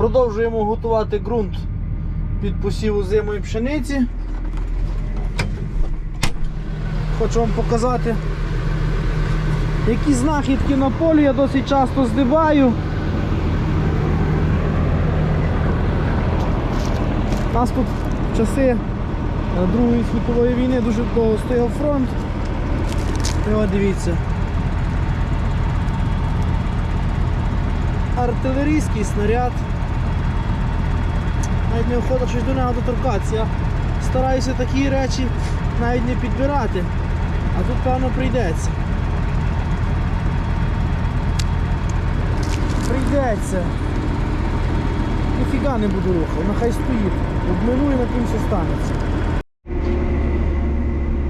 Продовжуємо готувати ґрунт під посів зимої пшениці. Хочу вам показати, які знахідки на полі я досить часто здибаю. У нас тут в часи е, Другої світової війни дуже довго стояв фронт. І от дивіться. Артилерійський снаряд. Не охота щось до нього доторкатися. Я стараюся такі речі навіть не підбирати. А тут певно прийдеться. Прийдеться. Ніфіга не буду рухати, нехай стоїть. Обмину на ким все станеться.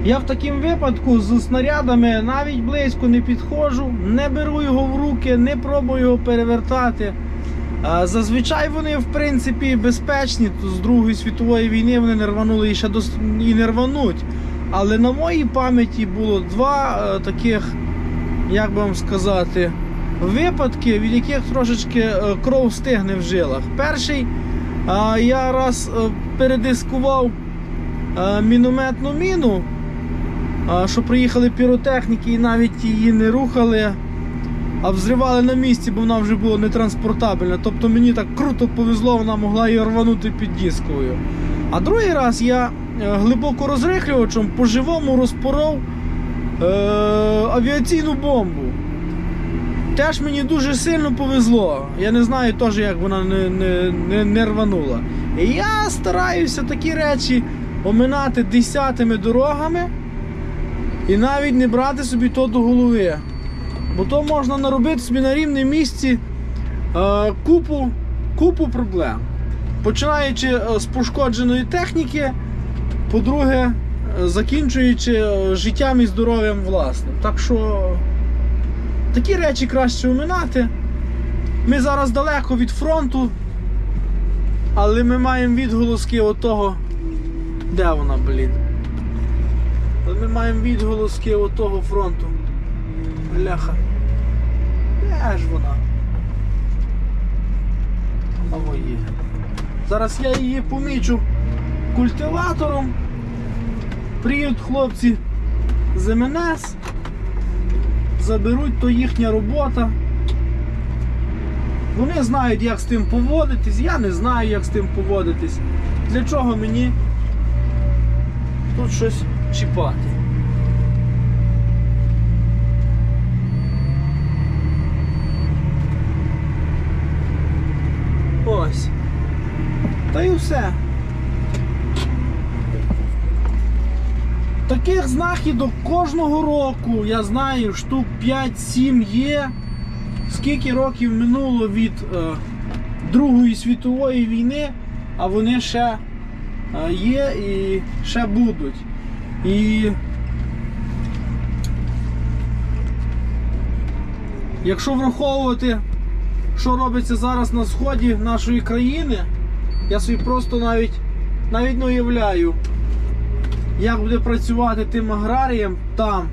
Я в такому випадку з снарядами навіть близько не підходжу, не беру його в руки, не пробую його перевертати. Зазвичай вони в принципі безпечні, з Другої світової війни вони не рванули і ще дос... і не рвануть. Але на моїй пам'яті було два е, таких, як би вам сказати, випадки, від яких трошечки е, кров стигне в жилах. Перший я раз е, передискував мінометну міну, що приїхали піротехніки і навіть її не рухали, а взривали на місці, бо вона вже була нетранспортабельна. Тобто мені так круто повезло, вона могла її рванути під дисковою. А другий раз я е, глибоко розрихлювачем по-живому розпоров е, авіаційну бомбу. Теж мені дуже сильно повезло. Я не знаю теж, як вона не, не, не, не рванула. І я стараюся такі речі оминати десятими дорогами і навіть не брати собі то до голови. Бо то можна наробити собі на рівному місці е, купу, купу проблем. Починаючи е, з пошкодженої техніки, по-друге, е, закінчуючи е, життям і здоров'ям власним. Так що такі речі краще оминати. Ми зараз далеко від фронту, але ми маємо відголоски отого. Де вона, блін? Але ми маємо відголоски отого фронту. Бляха. Де ж вона? Є. Зараз я її помічу культиватором. Приїдуть хлопці з МНС. Заберуть, то їхня робота. Вони знають, як з тим поводитись, я не знаю, як з тим поводитись. Для чого мені тут щось чіпати? Ось. Та й все. Таких знахідок кожного року, я знаю, штук 5-7 є. Скільки років минуло від е, Другої світової війни, а вони ще е, є і ще будуть. І якщо враховувати, що робиться зараз на сході нашої країни, я собі просто навіть, навіть не уявляю, як буде працювати тим аграріям там,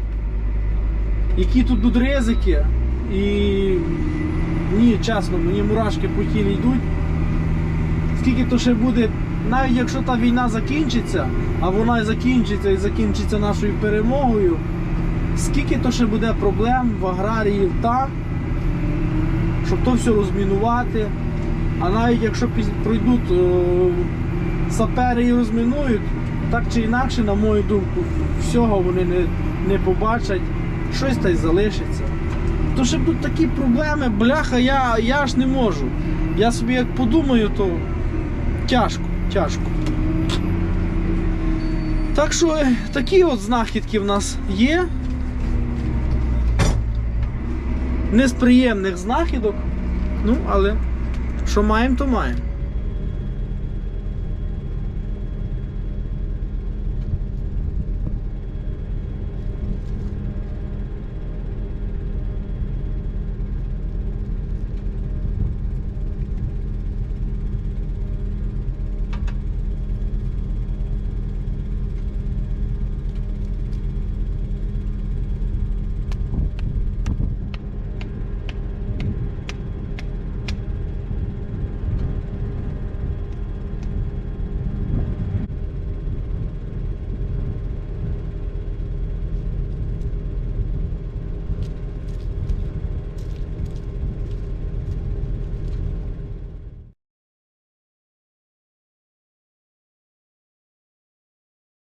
які тут будуть ризики. І ні, чесно, мені мурашки по тілі йдуть. Скільки то ще буде, навіть якщо та війна закінчиться, а вона і закінчиться і закінчиться нашою перемогою, скільки то ще буде проблем в аграріїв там, щоб то все розмінувати. А навіть якщо пройдуть е, сапери і розмінують, так чи інакше, на мою думку, всього вони не, не побачать, щось та й залишиться. То ще тут такі проблеми, бляха, я, я ж не можу. Я собі як подумаю, то тяжко, тяжко. Так що е, такі от знахідки в нас є. Не з приємних знахідок. Ну, але що маємо, то маємо.